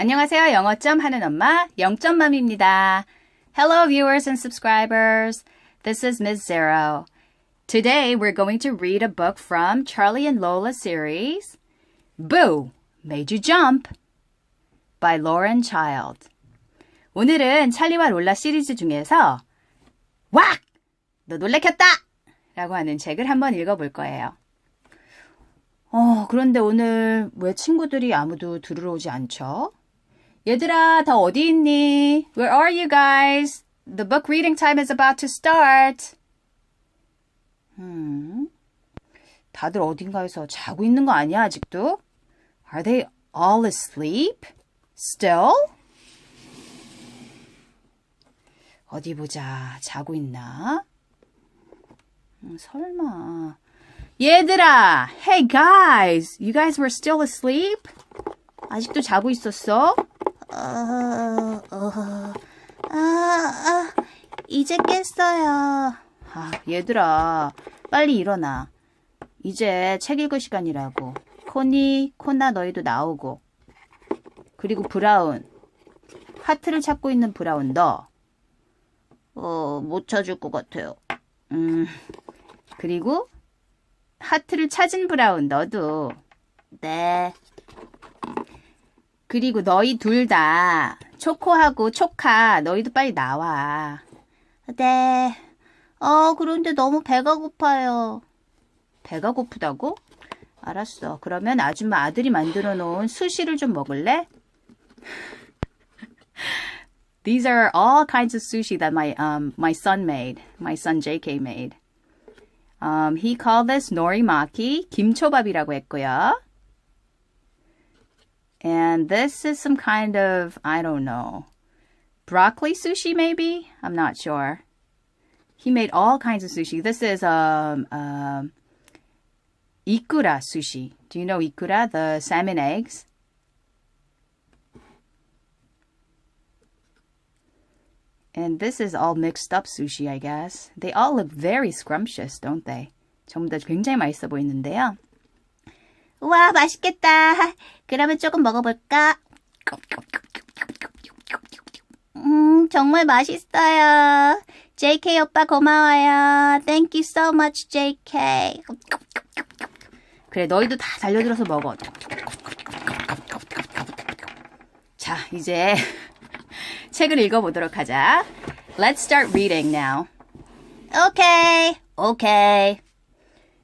안녕하세요. 영어점 하는 엄마, 영점맘입니다. Hello viewers and subscribers. This is Ms. Zero. Today we're going to read a book from Charlie and Lola series, Boo! Made You Jump by Lauren Child. 오늘은 찰리와 롤라 시리즈 중에서 왁! 너 놀래켰다! 라고 하는 책을 한번 읽어볼 거예요. 어, 그런데 오늘 왜 친구들이 아무도 들으러 오지 않죠? 얘들아, 다 어디 있니? Where are you guys? The book reading time is about to start. 음, 다들 어딘가에서 자고 있는 거 아니야, 아직도? Are they all asleep? Still? 어디 보자. 자고 있나? 음, 설마. 얘들아! Hey guys! You guys were still asleep? 아직도 자고 있었어? 어, 어, 아, 아, 이제 깼어요. 아, 얘들아. 빨리 일어나. 이제 책 읽을 시간이라고. 코니, 코나 너희도 나오고. 그리고 브라운. 하트를 찾고 있는 브라운 너. 어, 못 찾을 것 같아요. 음. 그리고 하트를 찾은 브라운 너도. 네. 그리고 너희 둘 다 초코하고 초카 너희도 빨리 나와. 네. 어, 그런데 너무 배가 고파요. 배가 고프다고? 알았어. 그러면 아줌마 아들이 만들어 놓은 수시를 좀 먹을래? These are all kinds of sushi that my um my son made. My son JK made. Um, he called this norimaki, 김초밥이라고 했고요. And this is some kind of, I don't know, broccoli sushi maybe? I'm not sure. He made all kinds of sushi. This is um, um ikura sushi. Do you know ikura, the salmon eggs? And this is all mixed up sushi, I guess. They all look very scrumptious, don't they? 전부 다 굉장히 맛있어 보이는데요. 우와, 맛있겠다. 그러면 조금 먹어볼까? 음, 정말 맛있어요. JK 오빠 고마워요. Thank you so much, JK. 그래, 너희도 다 달려들어서 먹어. 자, 이제 책을 읽어보도록 하자. Let's start reading now. Okay, okay.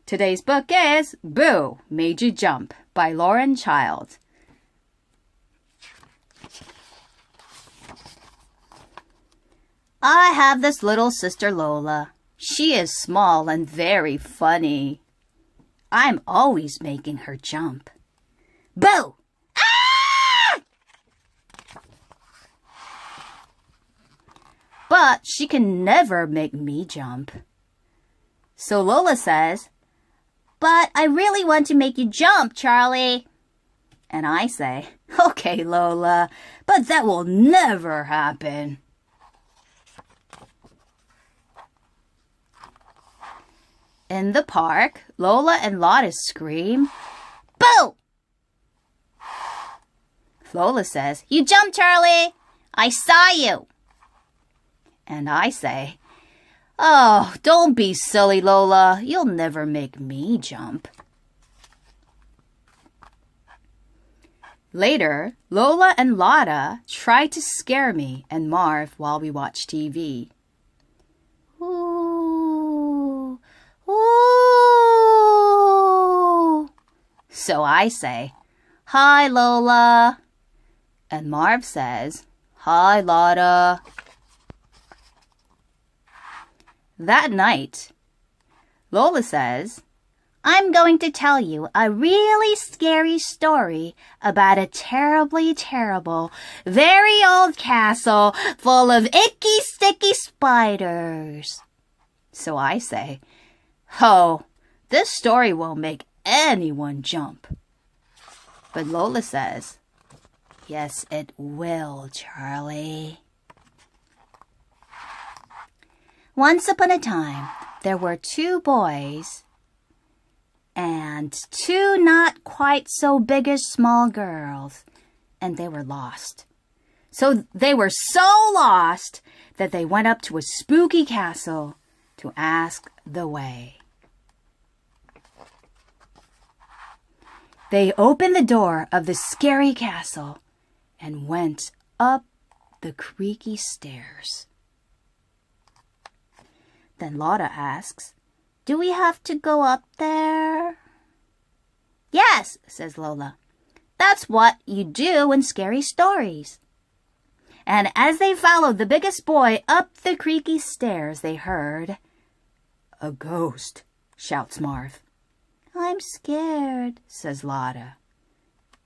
Today's book is Boo Made You Jump by Lauren Child. I have this little sister Lola. She is small and very funny. I'm always making her jump. Boo! Ah! But she can never make me jump. So Lola says, But I really want to make you jump, Charlie. and I say, Okay, Lola, but that will never happen. In the park, Lola and Lotta scream, Boo! Lola says, You jumped, Charlie. I saw you. and I say, Oh, don't be silly, Lola. You'll never make me jump. Later, Lola and Lotta try to scare me and Marv while we watch TV. Ooh. Ooh. So I say, Hi, Lola. And Marv says, Hi, Lotta. That night, Lola says, I'm going to tell you a really scary story about a terribly terrible, very old castle full of icky sticky spiders. So I say, Oh, this story won't make anyone jump. But Lola says, Yes, it will, Charlie. Once upon a time, there were two boys and two not quite so biggish small girls. and they were lost. So they were so lost that they went up to a spooky castle to ask the way. They opened the door of the scary castle and went up the creaky stairs. Then Lotta asks, Do we have to go up there? Yes, says Lola. That's what you do in scary stories. And as they followed the biggest boy up the creaky stairs, they heard, A ghost, shouts Marv. I'm scared, says Lotta.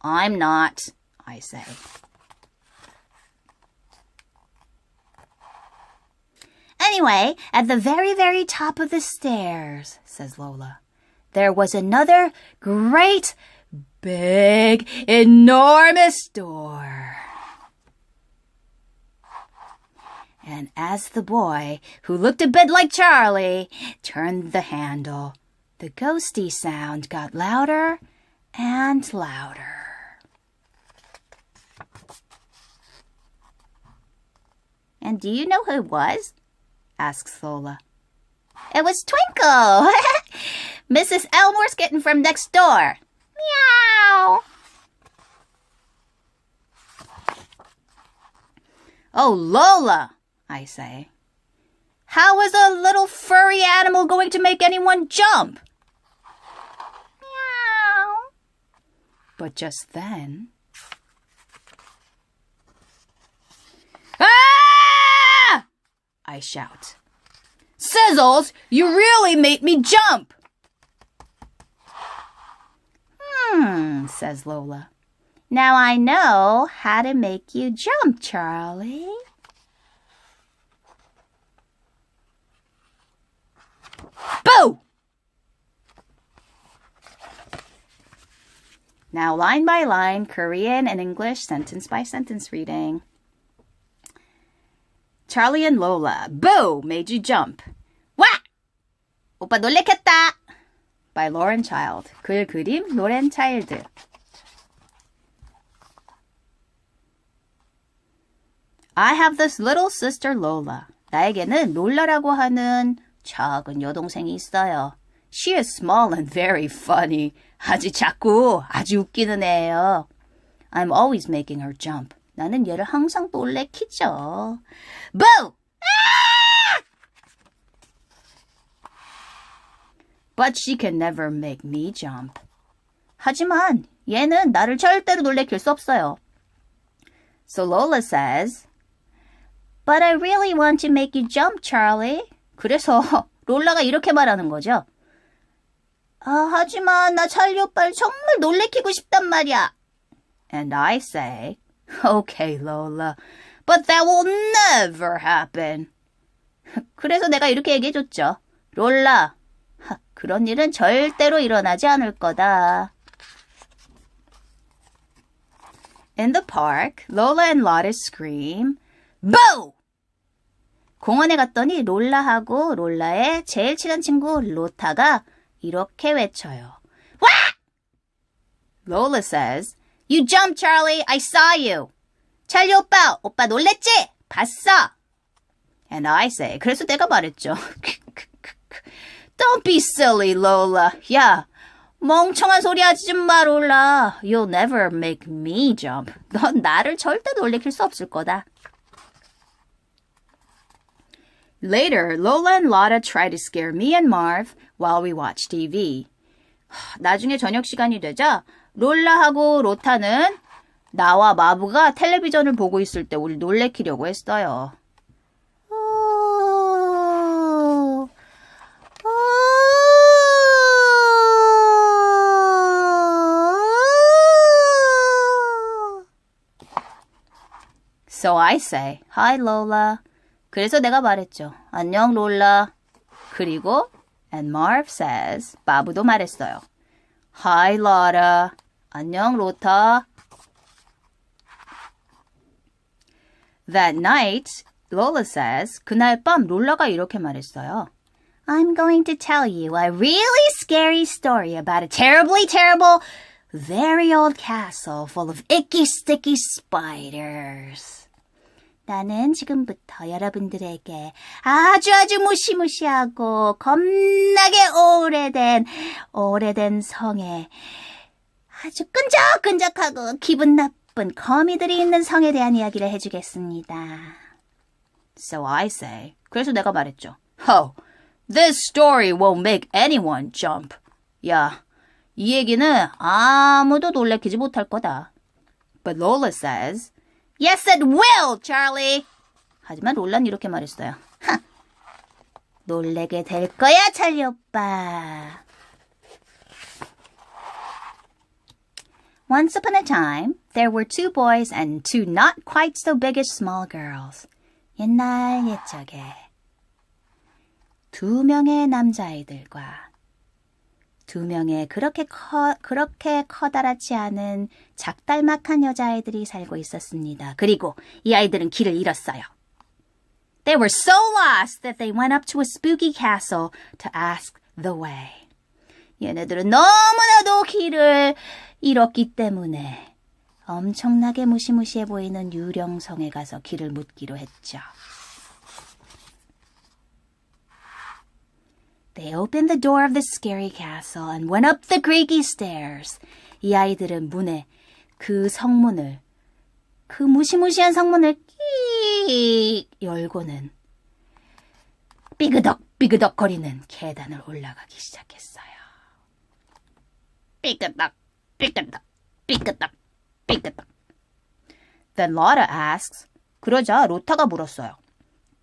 I'm not, I say. Anyway, at the very, very top of the stairs, says Lola, there was another great, big, enormous door. And as the boy, who looked a bit like Charlie, turned the handle, the ghosty sound got louder and louder. And do you know who it was? Asks Lola. It was Twinkle! Mrs. Elmore's kitten from next door. Meow! Oh, Lola, I say. How is a little furry animal going to make anyone jump? Meow. But just then. Ah! I shout. Sizzles, you really made me jump! Hmm, says Lola. Now I know how to make you jump, Charlie. Boo! Now, line by line, Korean and English, sentence by sentence reading. Charlie and Lola, boo, made you jump. 와! 오빠 놀래켰다! By Lauren Child. 글 그림, 로렌 차일드. I have this little sister Lola. 나에게는 롤라라고 하는 작은 여동생이 있어요. She is small and very funny. 아주 작고 아주 웃기는 애예요. I'm always making her jump. 나는 얘를 항상 놀래키죠. Boo! But she can never make me jump. 하지만 얘는 나를 절대로 놀래킬 수 없어요. So Lola says, But I really want to make you jump, Charlie. 그래서 롤라가 이렇게 말하는 거죠. 아, 하지만 나 찰리 오빠를 정말 놀래키고 싶단 말이야. And I say, Okay, Lola, but that will never happen. 그래서 내가 이렇게 얘기해줬죠. 롤라, 하, 그런 일은 절대로 일어나지 않을 거다. In the park, Lola and Lotta scream, Boo! 공원에 갔더니 롤라하고 롤라의 제일 친한 친구 로타가 이렇게 외쳐요. 와! Lola says, You jumped, Charlie. I saw you. 찰리 오빠, 오빠 놀랬지? 봤어. And I say, 그래서 내가 말했죠. Don't be silly, Lola. 야, 멍청한 소리 하지 좀 마, 롤라. You'll never make me jump. 넌 나를 절대 놀래킬 수 없을 거다. Later, Lola and Lotta try to scare me and Marv while we watch TV. 나중에 저녁 시간이 되자 롤라하고 로타는 나와 마부가 텔레비전을 보고 있을 때 우리 놀래키려고 했어요. So I say, Hi Lola. 그래서 내가 말했죠. 안녕 롤라. 그리고 and Marv says, 마부도 말했어요. Hi Lotta. 안녕 로타. That night, Lola says, 그날 밤 롤라가 이렇게 말했어요. I'm going to tell you a really scary story about a terribly terrible, very old castle full of icky sticky spiders. 나는 지금부터 여러분들에게 아주 아주 무시무시하고 겁나게 오래된, 오래된 성에 아주 끈적끈적하고 기분 나쁜 거미들이 있는 성에 대한 이야기를 해주겠습니다. So I say. 그래서 내가 말했죠. Oh, this story won't make anyone jump. 야, 이 얘기는 아무도 놀래키지 못할 거다. But Lola says, Yes, it will, Charlie. 하지만 롤란 이렇게 말했어요. 놀래게 될 거야, 찰리 오빠. Once upon a time, there were two boys and two not quite so biggish small girls. 옛날 옛적에 두 명의 남자아이들과 두 명의 그렇게 커, 그렇게 커다랗지 않은 작달막한 여자아이들이 살고 있었습니다. 그리고 이 아이들은 길을 잃었어요. They were so lost that they went up to a spooky castle to ask the way. 얘네들은 너무나도 길을 잃었기 때문에 엄청나게 무시무시해 보이는 유령성에 가서 길을 묻기로 했죠. They opened the door of the scary castle and went up the creaky stairs. 이 아이들은 문에 그 성문을 그 무시무시한 성문을 끼 열고는 삐그덕 삐그덕 거리는 계단을 올라가기 시작했어요. 삐그덕 삐그덕 삐그덕 삐그덕. Then Lotta asks. 그러자 로타가 물었어요.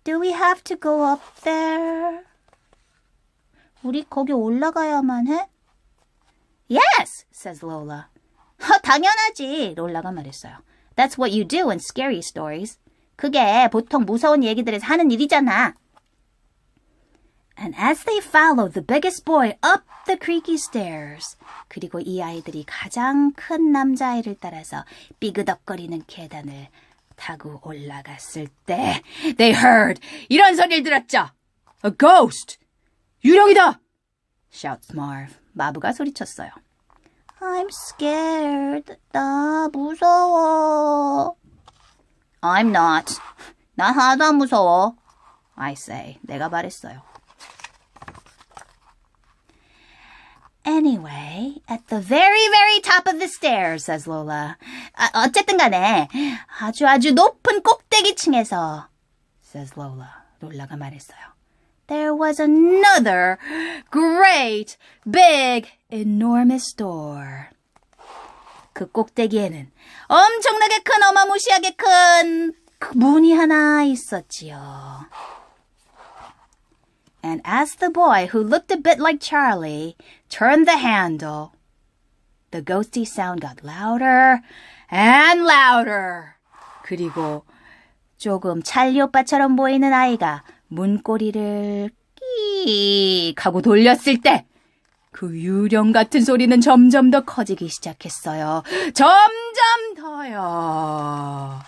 Do we have to go up there? 우리 거기 올라가야만 해? Yes, says Lola. 어, 당연하지, 롤라가 말했어요. That's what you do in scary stories. 그게 보통 무서운 얘기들에서 하는 일이잖아. And as they followed the biggest boy up the creaky stairs, 그리고 이 아이들이 가장 큰 남자아이를 따라서 삐그덕거리는 계단을 타고 올라갔을 때, They heard. 이런 소리를 들었죠. A ghost. 유령이다. Shouts Marv. 마부가 소리쳤어요. I'm scared. 나 무서워. I'm not. 나 하나도 안 무서워. I say. 내가 말했어요. Anyway, at the very, very top of the stairs, says Lola. 아, 어쨌든 간에 아주 아주 높은 꼭대기층에서, says Lola. 롤라가 말했어요. There was another great, big, enormous door. 그 꼭대기에는 엄청나게 큰 어마무시하게 큰 문이 하나 있었지요. And as the boy, who looked a bit like Charlie, turned the handle, the ghosty sound got louder and louder. 그리고 조금 찰리 오빠처럼 보이는 아이가 문고리를 끼익 하고 돌렸을 때, 그 유령 같은 소리는 점점 더 커지기 시작했어요. 점점 더요.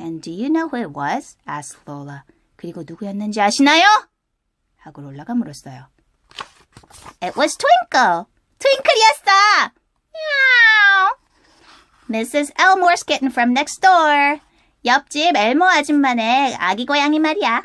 And do you know who it was? asked Lola. 그리고 누구였는지 아시나요? 하고 롤라가 물었어요. It was Twinkle. 트윙클이었어. Meow. Mrs. Elmore's kitten from next door. 옆집 엘모 아줌마네 아기 고양이 말이야.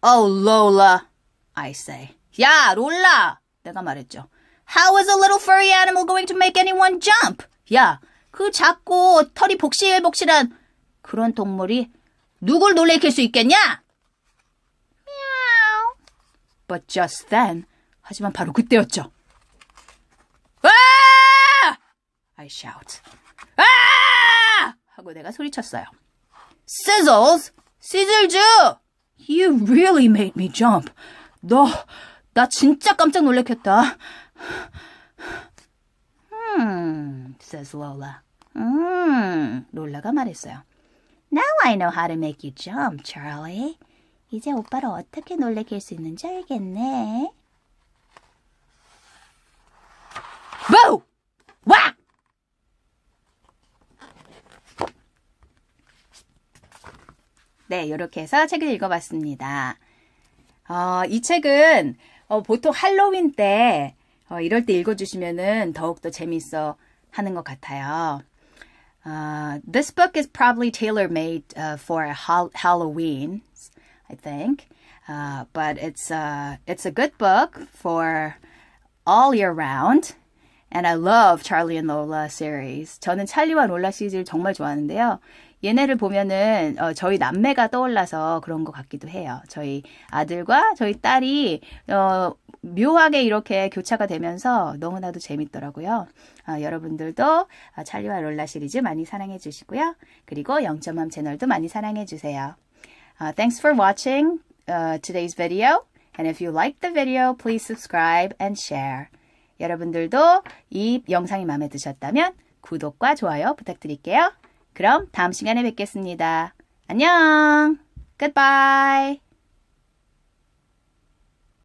Oh, Lola. I say. 야, 롤라. 내가 말했죠. How is a little furry animal going to make anyone jump? 야, 그 작고 털이 복실복실한 그런 동물이 누굴 놀래킬 수 있겠냐? Meow. But just then, 하지만 바로 그때였죠. 아! I shout. 아! 하고 내가 소리쳤어요. Sizzles, 시즐즈, you really made me jump. 너, 나 진짜 깜짝 놀래켰다. Hmm, says Lola. 음, 롤라가 말했어요. Now I know how to make you jump, Charlie. 이제 오빠를 어떻게 놀래킬 수 있는지 알겠네. Boo! 와! 네, 이렇게 해서 책을 읽어봤습니다. 어, 이 책은 어, 보통 할로윈 때 어, 이럴 때 읽어주시면은 더욱더 재밌어 하는 것 같아요. Uh, this book is probably tailor-made uh, for hal- Halloween, I think. Uh, but it's a it's a good book for all year round. And I love Charlie and Lola series. 저는 찰리와 롤라 시리즈를 정말 좋아하는데요. 얘네를 보면은 어, 저희 남매가 떠올라서 그런 것 같기도 해요. 저희 아들과 저희 딸이 어, 묘하게 이렇게 교차가 되면서 너무나도 재밌더라고요. 아, 여러분들도 아, 찰리와 롤라 시리즈 많이 사랑해 주시고요. 그리고 0.3 채널도 많이 사랑해 주세요. Uh, thanks for watching uh, today's video. And if you liked the video, please subscribe and share. 여러분들도 이 영상이 마음에 드셨다면 구독과 좋아요 부탁드릴게요. 그럼 다음 시간에 뵙겠습니다. 안녕! Goodbye!